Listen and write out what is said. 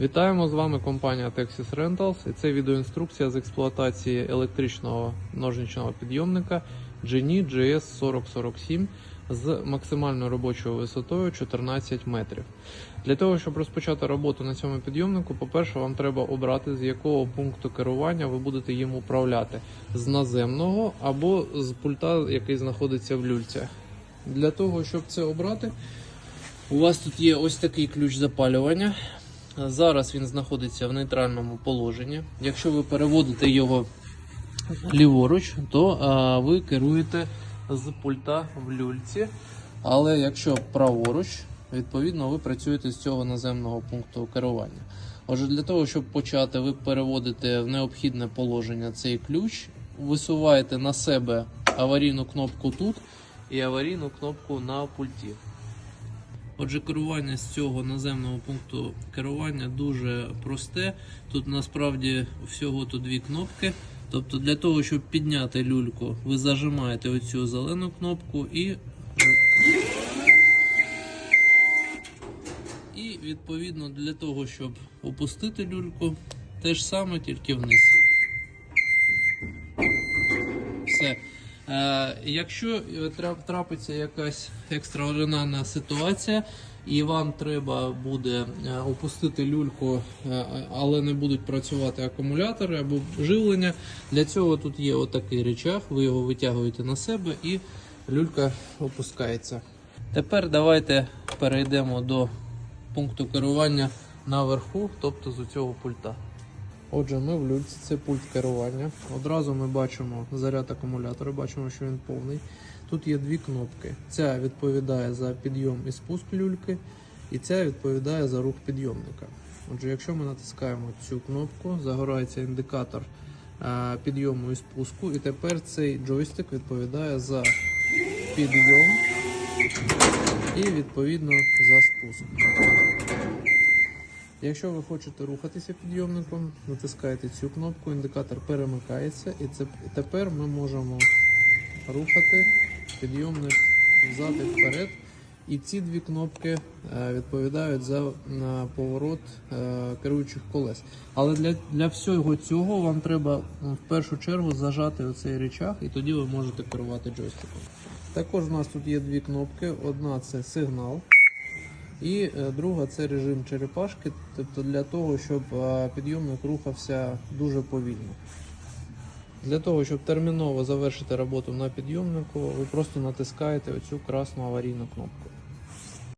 Вітаємо з вами компанія Texas Rentals і це відеоінструкція з експлуатації електричного ножничного підйомника Genie GS 4047 з максимальною робочою висотою 14 метрів. Для того, щоб розпочати роботу на цьому підйомнику, по-перше, вам треба обрати, з якого пункту керування ви будете їм управляти: з наземного або з пульта, який знаходиться в люльцях. Для того, щоб це обрати, у вас тут є ось такий ключ запалювання. Зараз він знаходиться в нейтральному положенні. Якщо ви переводите його ліворуч, то а, ви керуєте з пульта в люльці. Але якщо праворуч, відповідно, ви працюєте з цього наземного пункту керування. Отже, для того, щоб почати, ви переводите в необхідне положення цей ключ, висуваєте на себе аварійну кнопку тут і аварійну кнопку на пульті. Отже, керування з цього наземного пункту керування дуже просте. Тут насправді всього тут дві кнопки. Тобто для того, щоб підняти люльку, ви зажимаєте оцю зелену кнопку і. І відповідно для того, щоб опустити люльку, те ж саме, тільки вниз. Все. Е, якщо е, трапиться якась екстраординарна ситуація, і вам треба буде е, опустити люльку, але не будуть працювати акумулятори або живлення, для цього тут є отакий речах, ви його витягуєте на себе і люлька опускається. Тепер давайте перейдемо до пункту керування наверху, тобто з цього пульта. Отже, ми в люльці, це пульт керування. Одразу ми бачимо заряд акумулятора, бачимо, що він повний. Тут є дві кнопки. Ця відповідає за підйом і спуск люльки, і ця відповідає за рух підйомника. Отже, якщо ми натискаємо цю кнопку, загорається індикатор е, підйому і спуску, і тепер цей джойстик відповідає за підйом і відповідно за спуск. Якщо ви хочете рухатися підйомником, натискаєте цю кнопку, індикатор перемикається, і це тепер ми можемо рухати підйомник взад і вперед. І ці дві кнопки е, відповідають за е, поворот е, керуючих колес. Але для, для всього цього вам треба в першу чергу зажати оцей речах, і тоді ви можете керувати джойстиком. Також у нас тут є дві кнопки: одна це сигнал. І е, друга це режим черепашки, тобто для того, щоб е, підйомник рухався дуже повільно. Для того, щоб терміново завершити роботу на підйомнику, ви просто натискаєте оцю красну аварійну кнопку.